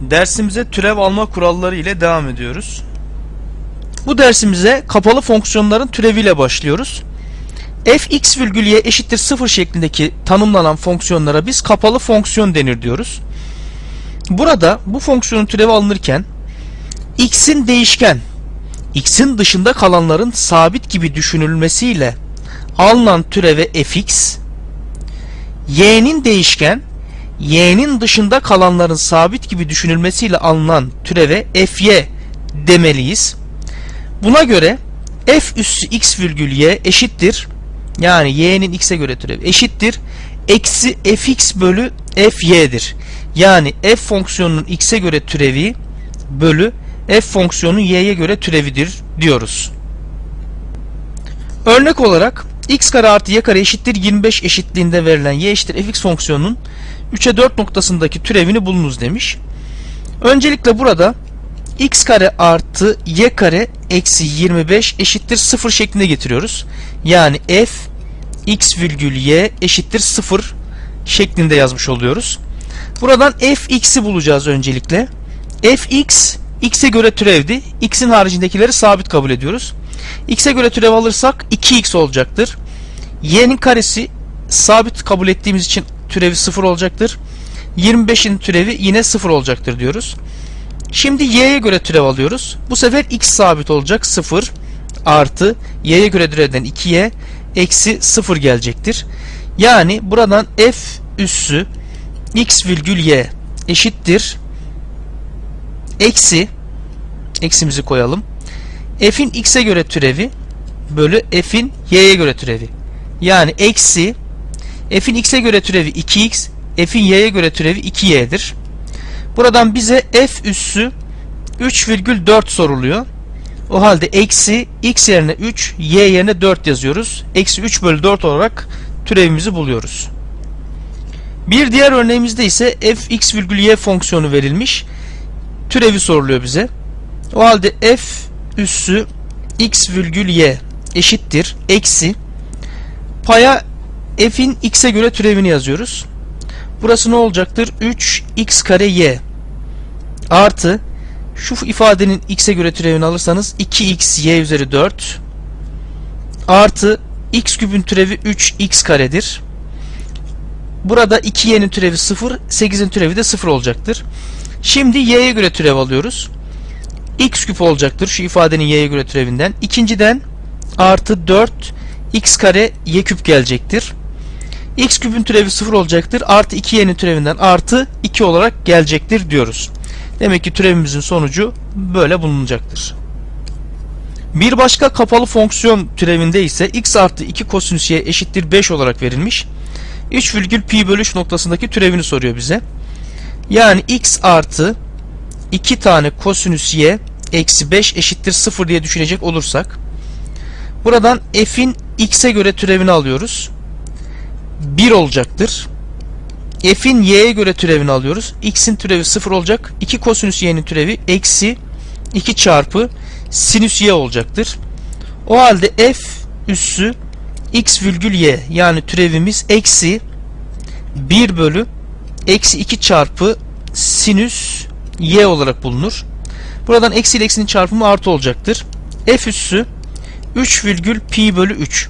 Dersimize türev alma kuralları ile devam ediyoruz. Bu dersimize kapalı fonksiyonların türeviyle başlıyoruz. fx virgül y eşittir 0 şeklindeki tanımlanan fonksiyonlara biz kapalı fonksiyon denir diyoruz. Burada bu fonksiyonun türevi alınırken x'in değişken, x'in dışında kalanların sabit gibi düşünülmesiyle alınan türeve fx, y'nin değişken, y'nin dışında kalanların sabit gibi düşünülmesiyle alınan türeve fy demeliyiz. Buna göre f üssü x virgül y eşittir yani y'nin x'e göre türevi eşittir eksi fx bölü fy'dir. Yani f fonksiyonunun x'e göre türevi bölü f fonksiyonunun y'ye göre türevidir diyoruz. Örnek olarak x kare artı y kare eşittir 25 eşitliğinde verilen y eşittir fx fonksiyonunun 3'e 4 noktasındaki türevini bulunuz demiş. Öncelikle burada x kare artı y kare eksi 25 eşittir 0 şeklinde getiriyoruz. Yani f x virgül y eşittir 0 şeklinde yazmış oluyoruz. Buradan fx'i bulacağız öncelikle. fx x'e göre türevdi. x'in haricindekileri sabit kabul ediyoruz. x'e göre türev alırsak 2x olacaktır. y'nin karesi sabit kabul ettiğimiz için türevi 0 olacaktır. 25'in türevi yine 0 olacaktır diyoruz. Şimdi y'ye göre türev alıyoruz. Bu sefer x sabit olacak 0 artı y'ye göre türevden 2y eksi 0 gelecektir. Yani buradan f üssü x virgül y eşittir eksi eksimizi koyalım. f'in x'e göre türevi bölü f'in y'ye göre türevi. Yani eksi f'in x'e göre türevi 2x f'in y'ye göre türevi 2y'dir. Buradan bize f üssü 3,4 soruluyor. O halde eksi x yerine 3, y yerine 4 yazıyoruz. Eksi 3 bölü 4 olarak türevimizi buluyoruz. Bir diğer örneğimizde ise f x virgül y fonksiyonu verilmiş. Türevi soruluyor bize. O halde f üssü x virgül y eşittir eksi paya f'in x'e göre türevini yazıyoruz. Burası ne olacaktır? 3x kare y artı şu ifadenin x'e göre türevini alırsanız 2x y üzeri 4 artı x küpün türevi 3x karedir. Burada 2y'nin türevi 0, 8'in türevi de 0 olacaktır. Şimdi y'ye göre türev alıyoruz. x küp olacaktır şu ifadenin y'ye göre türevinden. İkinciden artı 4 x kare y küp gelecektir. X küpün türevi 0 olacaktır. Artı 2y'nin türevinden artı 2 olarak gelecektir diyoruz. Demek ki türevimizin sonucu böyle bulunacaktır. Bir başka kapalı fonksiyon türevinde ise x artı 2 kosinüs y eşittir 5 olarak verilmiş. 3 virgül pi bölü 3 noktasındaki türevini soruyor bize. Yani x artı 2 tane kosinüs y eksi 5 eşittir 0 diye düşünecek olursak buradan f'in x'e göre türevini alıyoruz. 1 olacaktır. F'in y'ye göre türevini alıyoruz. X'in türevi 0 olacak. 2 kosinüs y'nin türevi eksi 2 çarpı sinüs y olacaktır. O halde f üssü x virgül y yani türevimiz eksi 1 bölü eksi 2 çarpı sinüs y olarak bulunur. Buradan eksi ile eksinin çarpımı artı olacaktır. f üssü 3 virgül pi bölü 3.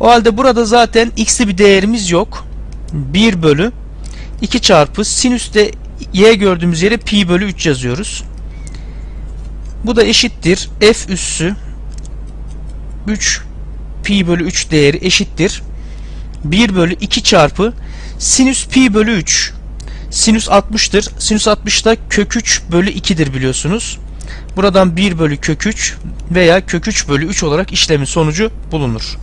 O halde burada zaten x'li bir değerimiz yok. 1 bölü 2 çarpı sinüste y gördüğümüz yere pi bölü 3 yazıyoruz. Bu da eşittir f üssü 3 pi bölü 3 değeri eşittir 1 bölü 2 çarpı sinüs pi bölü 3 sinüs 60'tır. Sinüs 60 da kök 3 bölü 2'dir biliyorsunuz. Buradan 1 bölü kök 3 veya kök 3 bölü 3 olarak işlemin sonucu bulunur.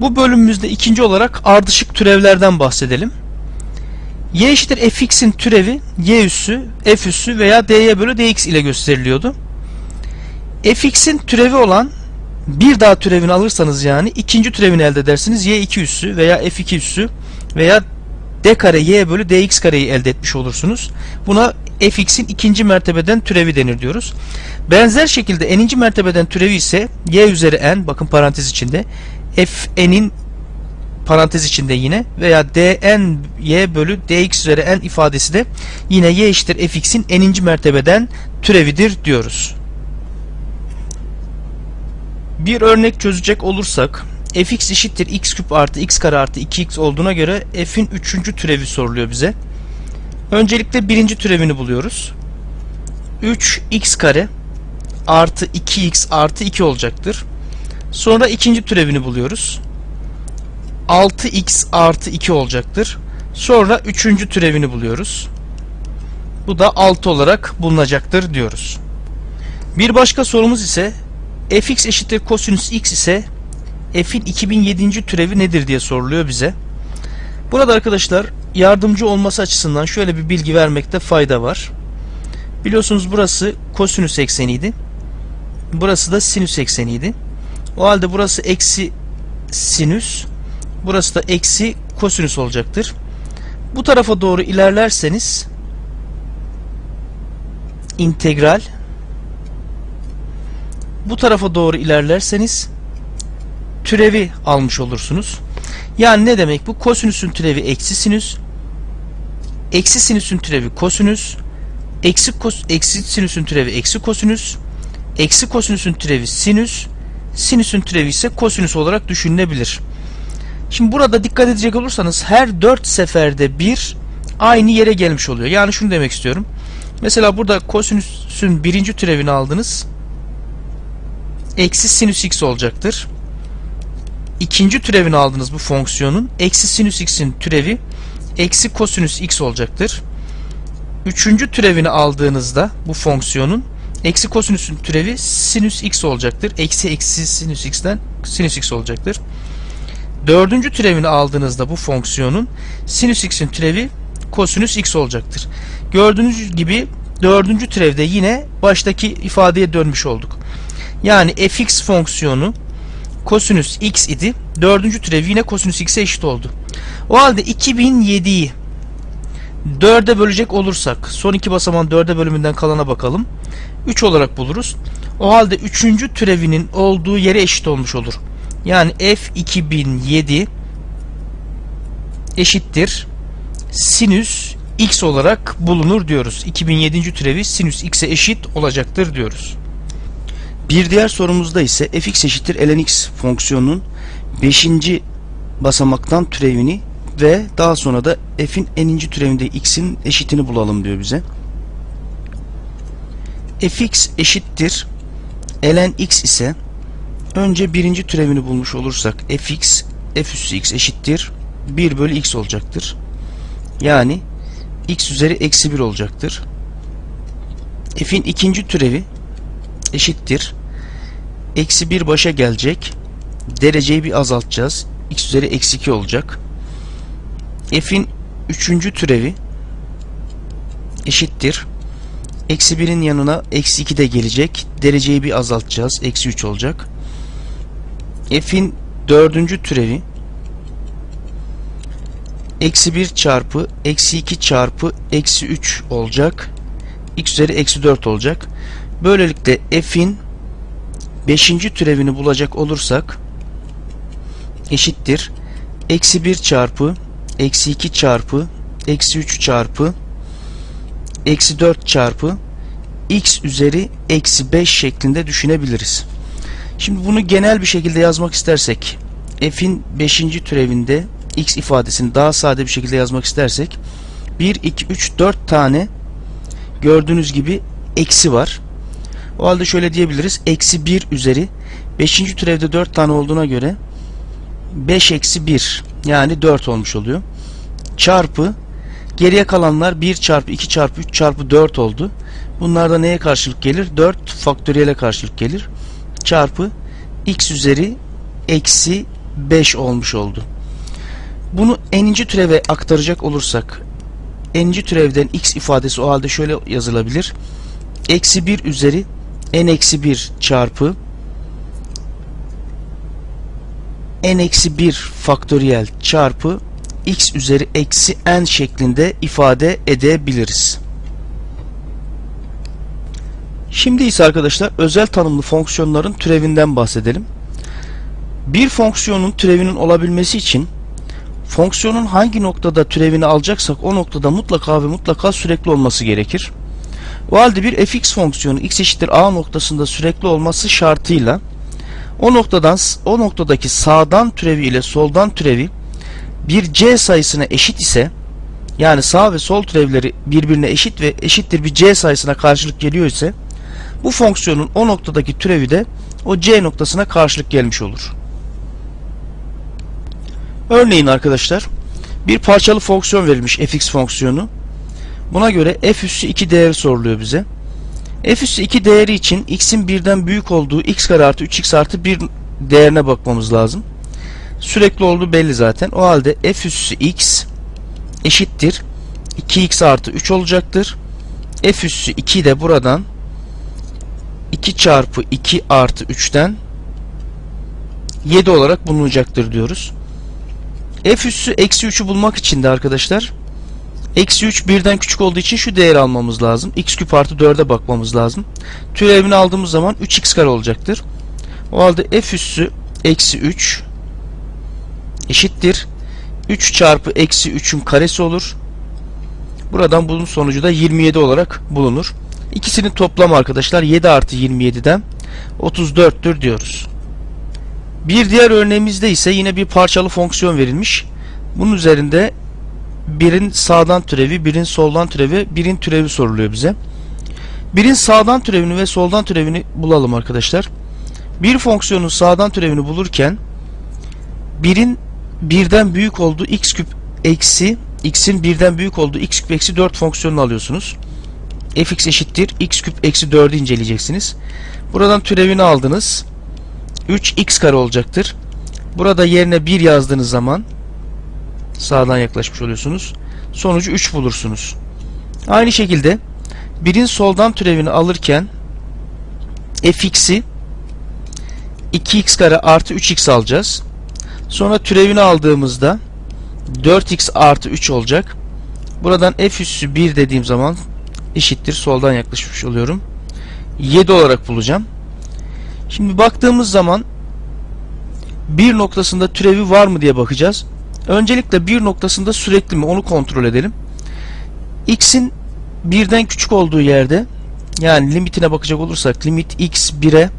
Bu bölümümüzde ikinci olarak ardışık türevlerden bahsedelim. y eşittir fx'in türevi y üssü, f üssü veya dy bölü dx ile gösteriliyordu. fx'in türevi olan bir daha türevini alırsanız yani ikinci türevini elde edersiniz. y2 üssü veya f2 üssü veya d kare y bölü dx kareyi elde etmiş olursunuz. Buna fx'in ikinci mertebeden türevi denir diyoruz. Benzer şekilde n'inci mertebeden türevi ise y üzeri n bakın parantez içinde fn'in parantez içinde yine veya dn y bölü dx üzeri n ifadesi de yine y eşittir fx'in n'inci mertebeden türevidir diyoruz. Bir örnek çözecek olursak fx eşittir x küp artı x kare artı 2x olduğuna göre f'in üçüncü türevi soruluyor bize. Öncelikle birinci türevini buluyoruz. 3x kare artı 2x artı 2 olacaktır. Sonra ikinci türevini buluyoruz. 6x artı 2 olacaktır. Sonra üçüncü türevini buluyoruz. Bu da 6 olarak bulunacaktır diyoruz. Bir başka sorumuz ise fx eşittir kosinüs x ise f'in 2007. türevi nedir diye soruluyor bize. Burada arkadaşlar yardımcı olması açısından şöyle bir bilgi vermekte fayda var. Biliyorsunuz burası kosinüs ekseniydi. Burası da sinüs ekseniydi. O halde burası eksi sinüs, burası da eksi kosinüs olacaktır. Bu tarafa doğru ilerlerseniz integral bu tarafa doğru ilerlerseniz türevi almış olursunuz. Yani ne demek bu? Kosinüsün türevi eksi sinüs, eksi sinüsün türevi kosinüs, eksi, kos, eksi sinüsün türevi eksi kosinüs, eksi kosinüsün türevi sinüs, sinüsün türevi ise kosinüs olarak düşünülebilir. Şimdi burada dikkat edecek olursanız her 4 seferde bir aynı yere gelmiş oluyor. Yani şunu demek istiyorum. Mesela burada kosinüsün birinci türevini aldınız. Eksi sinüs x olacaktır. İkinci türevini aldınız bu fonksiyonun. Eksi sinüs x'in türevi eksi kosinüs x olacaktır. Üçüncü türevini aldığınızda bu fonksiyonun eksi kosinüsün türevi sinüs x olacaktır. Eksi eksi sinüs x'ten sinüs x olacaktır. Dördüncü türevini aldığınızda bu fonksiyonun sinüs x'in türevi kosinüs x olacaktır. Gördüğünüz gibi dördüncü türevde yine baştaki ifadeye dönmüş olduk. Yani fx fonksiyonu kosinüs x idi. Dördüncü türev yine kosinüs x'e eşit oldu. O halde 2007'yi 4'e bölecek olursak son iki basamağın 4'e bölümünden kalana bakalım. 3 olarak buluruz. O halde 3. türevinin olduğu yere eşit olmuş olur. Yani f 2007 eşittir sinüs x olarak bulunur diyoruz. 2007. türevi sinüs x'e eşit olacaktır diyoruz. Bir diğer sorumuzda ise fx eşittir ln x fonksiyonunun 5. basamaktan türevini ve daha sonra da f'in n'inci türevinde x'in eşitini bulalım diyor bize. fx eşittir ln x ise önce birinci türevini bulmuş olursak fx f üssü x eşittir 1 bölü x olacaktır. Yani x üzeri eksi 1 olacaktır. f'in ikinci türevi eşittir. Eksi 1 başa gelecek. Dereceyi bir azaltacağız. x üzeri eksi 2 olacak. F'in üçüncü türevi eşittir. Eksi 1'in yanına eksi 2 de gelecek. Dereceyi bir azaltacağız. Eksi 3 olacak. f'in dördüncü türevi eksi 1 çarpı eksi 2 çarpı eksi 3 olacak. x üzeri eksi 4 olacak. Böylelikle f'in 5. türevini bulacak olursak eşittir. Eksi 1 çarpı eksi 2 çarpı eksi 3 çarpı eksi 4 çarpı x üzeri eksi 5 şeklinde düşünebiliriz. Şimdi bunu genel bir şekilde yazmak istersek f'in 5. türevinde x ifadesini daha sade bir şekilde yazmak istersek 1, 2, 3, 4 tane gördüğünüz gibi eksi var. O halde şöyle diyebiliriz. Eksi 1 üzeri 5. türevde 4 tane olduğuna göre 5 eksi 1 yani 4 olmuş oluyor. Çarpı geriye kalanlar 1 çarpı 2 çarpı 3 çarpı 4 oldu. Bunlar da neye karşılık gelir? 4 faktöriyele karşılık gelir. Çarpı x üzeri eksi 5 olmuş oldu. Bunu n'inci türeve aktaracak olursak n'inci türevden x ifadesi o halde şöyle yazılabilir. Eksi 1 üzeri n eksi 1 çarpı n eksi 1 faktöriyel çarpı x üzeri eksi n şeklinde ifade edebiliriz. Şimdi ise arkadaşlar özel tanımlı fonksiyonların türevinden bahsedelim. Bir fonksiyonun türevinin olabilmesi için fonksiyonun hangi noktada türevini alacaksak o noktada mutlaka ve mutlaka sürekli olması gerekir. O halde bir fx fonksiyonu x eşittir a noktasında sürekli olması şartıyla o noktadan o noktadaki sağdan türevi ile soldan türevi bir c sayısına eşit ise yani sağ ve sol türevleri birbirine eşit ve eşittir bir c sayısına karşılık geliyor ise bu fonksiyonun o noktadaki türevi de o c noktasına karşılık gelmiş olur. Örneğin arkadaşlar bir parçalı fonksiyon verilmiş fx fonksiyonu. Buna göre f üssü 2 değeri soruluyor bize. F üssü 2 değeri için x'in birden büyük olduğu x kare artı 3x artı 1 değerine bakmamız lazım. Sürekli olduğu belli zaten. O halde f üssü x eşittir 2x artı 3 olacaktır. f üssü 2 de buradan 2 çarpı 2 artı 3'ten 7 olarak bulunacaktır diyoruz. f üssü eksi 3'ü bulmak için de arkadaşlar eksi 3 birden küçük olduğu için şu değeri almamız lazım. x küp artı 4'e bakmamız lazım. Türevini aldığımız zaman 3x kare olacaktır. O halde f üssü eksi 3 eşittir. 3 çarpı eksi 3'ün karesi olur. Buradan bunun sonucu da 27 olarak bulunur. İkisinin toplamı arkadaşlar 7 artı 27'den 34'tür diyoruz. Bir diğer örneğimizde ise yine bir parçalı fonksiyon verilmiş. Bunun üzerinde birin sağdan türevi, birin soldan türevi, birin türevi soruluyor bize. Birin sağdan türevini ve soldan türevini bulalım arkadaşlar. Bir fonksiyonun sağdan türevini bulurken birin birden büyük olduğu x küp eksi x'in birden büyük olduğu x küp eksi 4 fonksiyonunu alıyorsunuz. fx eşittir x küp eksi 4'ü inceleyeceksiniz. Buradan türevini aldınız. 3x kare olacaktır. Burada yerine 1 yazdığınız zaman sağdan yaklaşmış oluyorsunuz. Sonucu 3 bulursunuz. Aynı şekilde birin soldan türevini alırken fx'i 2x kare artı 3x alacağız. Sonra türevini aldığımızda 4x artı 3 olacak. Buradan f üssü 1 dediğim zaman eşittir. Soldan yaklaşmış oluyorum. 7 olarak bulacağım. Şimdi baktığımız zaman bir noktasında türevi var mı diye bakacağız. Öncelikle bir noktasında sürekli mi onu kontrol edelim. x'in birden küçük olduğu yerde yani limitine bakacak olursak limit x 1'e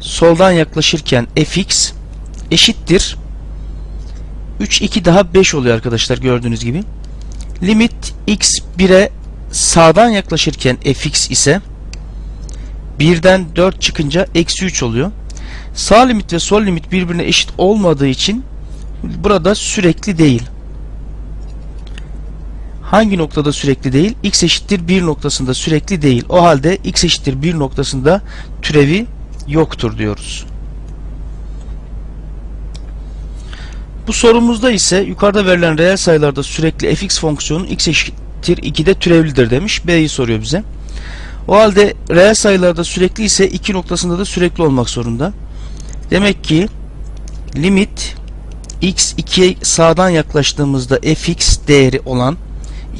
soldan yaklaşırken fx eşittir 3 2 daha 5 oluyor arkadaşlar gördüğünüz gibi. Limit x 1'e sağdan yaklaşırken fx ise 1'den 4 çıkınca eksi 3 oluyor. Sağ limit ve sol limit birbirine eşit olmadığı için burada sürekli değil. Hangi noktada sürekli değil? x eşittir 1 noktasında sürekli değil. O halde x eşittir 1 noktasında türevi yoktur diyoruz. Bu sorumuzda ise yukarıda verilen reel sayılarda sürekli fx fonksiyonu x eşittir 2'de türevlidir demiş. B'yi soruyor bize. O halde reel sayılarda sürekli ise 2 noktasında da sürekli olmak zorunda. Demek ki limit x 2'ye sağdan yaklaştığımızda fx değeri olan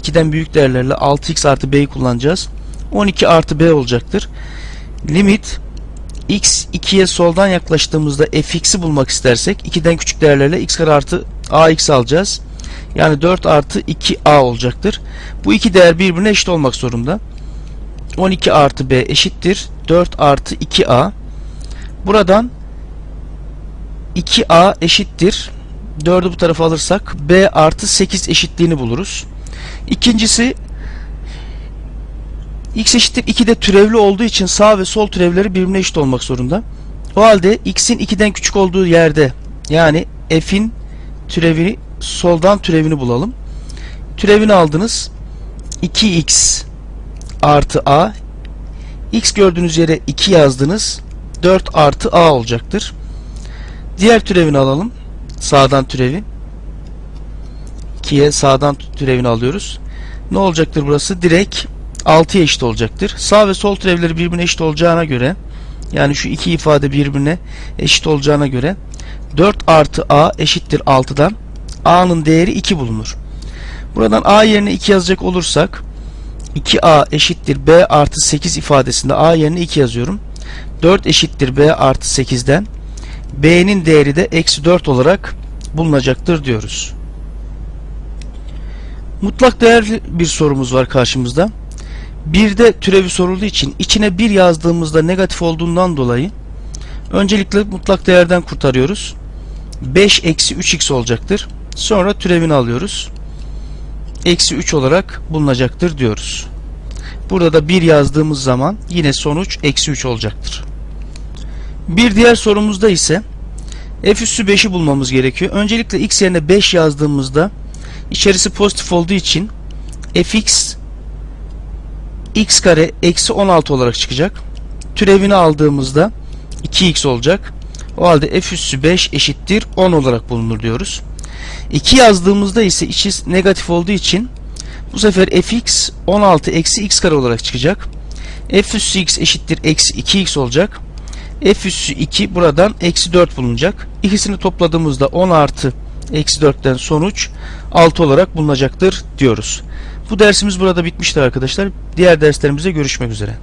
2'den büyük değerlerle 6x artı b'yi kullanacağız. 12 artı b olacaktır. Limit x 2'ye soldan yaklaştığımızda fx'i bulmak istersek 2'den küçük değerlerle x kare artı ax alacağız. Yani 4 artı 2a olacaktır. Bu iki değer birbirine eşit olmak zorunda. 12 artı b eşittir 4 artı 2a. Buradan 2a eşittir 4'ü bu tarafa alırsak b artı 8 eşitliğini buluruz. İkincisi x eşittir 2'de türevli olduğu için sağ ve sol türevleri birbirine eşit olmak zorunda. O halde x'in 2'den küçük olduğu yerde yani f'in türevini soldan türevini bulalım. Türevini aldınız. 2x artı a x gördüğünüz yere 2 yazdınız. 4 artı a olacaktır. Diğer türevini alalım. Sağdan türevi. 2'ye sağdan türevini alıyoruz. Ne olacaktır burası? Direkt 6'ya eşit olacaktır. Sağ ve sol türevleri birbirine eşit olacağına göre yani şu iki ifade birbirine eşit olacağına göre 4 artı a eşittir 6'dan a'nın değeri 2 bulunur. Buradan a yerine 2 yazacak olursak 2a eşittir b artı 8 ifadesinde a yerine 2 yazıyorum. 4 eşittir b artı 8'den b'nin değeri de eksi 4 olarak bulunacaktır diyoruz. Mutlak değerli bir sorumuz var karşımızda. Bir de türevi sorulduğu için içine 1 yazdığımızda negatif olduğundan dolayı öncelikle mutlak değerden kurtarıyoruz. 5 eksi 3x olacaktır. Sonra türevini alıyoruz. Eksi 3 olarak bulunacaktır diyoruz. Burada da 1 yazdığımız zaman yine sonuç eksi 3 olacaktır. Bir diğer sorumuzda ise f üssü 5'i bulmamız gerekiyor. Öncelikle x yerine 5 yazdığımızda içerisi pozitif olduğu için fx x kare eksi 16 olarak çıkacak. Türevini aldığımızda 2x olacak. O halde f üssü 5 eşittir 10 olarak bulunur diyoruz. 2 yazdığımızda ise içi negatif olduğu için bu sefer fx 16 eksi x kare olarak çıkacak. f üssü x eşittir eksi 2x olacak. F üssü 2 buradan eksi 4 bulunacak. İkisini topladığımızda 10 artı eksi 4'ten sonuç 6 olarak bulunacaktır diyoruz. Bu dersimiz burada bitmiştir arkadaşlar. Diğer derslerimizde görüşmek üzere.